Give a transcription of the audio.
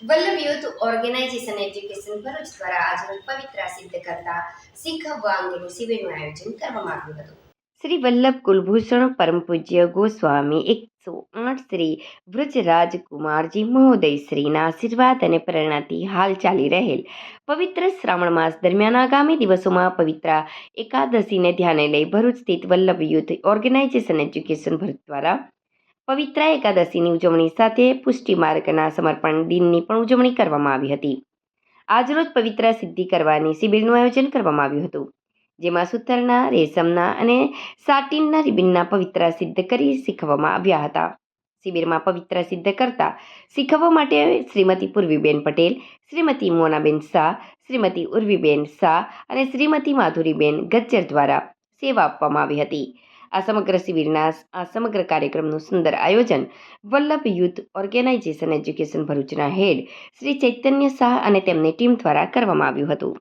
Vallabh youth organisation education Bharuch દ્વારા આજરોજ પવિત્રા સિદ્ધ કરતા શીખવવા અંગેનું શિબિરનું આયોજન કરવામાં આવ્યું હતું. શ્રી વલ્લભ કુલભૂષણ પરમ પૂજ્ય ગોસ્વામી, એકસો આઠ શ્રી વૃજરાજકુમારજી મહોદય શ્રીના આશીર્વાદ અને પ્રેરણાથી હાલ ચાલી રહેલ. પવિત્ર શ્રાવણ માસ દરમિયાન આગામી દિવસોમાં પવિત્ર એકાદશીને ધ્યાને લઈ ભરૂચ સ્થિત Vallabh youth organisation education Bharuch દ્વારા પવિત્ર એકાદશીની ઉજવણી સાથે પુષ્ટિ માર્ગના સમર્પણ દિનની પણ ઉજવણી કરવામાં આવી હતી. આજરોજ પવિત્ર સિદ્ધિ કરવાની શિબિરનું આયોજન કરવામાં આવ્યું હતું, જેમાં સૂતરના રેશમના અને સાટિનના રિબિનના પવિત્ર સિદ્ધ કરી શીખવવામાં આવ્યા હતા. શિબિરમાં પવિત્ર સિદ્ધ કરતા શીખવવા માટે શ્રીમતી પૂર્વીબેન પટેલ, શ્રીમતી મોનાબેન શાહ, શ્રીમતી ઉર્વીબેન શાહ અને શ્રીમતી માધુરીબેન ગજ્જર દ્વારા સેવા આપવામાં આવી હતી. આ સમગ્ર શિબિરના આ સમગ્ર કાર્યક્રમનું સુંદર આયોજન વલ્લભ યુથ ઓર્ગેનાઇઝેશન એજ્યુકેશન ભરૂચના હેડ શ્રી ચૈતન્ય શાહ અને તેમની ટીમ દ્વારા કરવામાં આવ્યું હતું.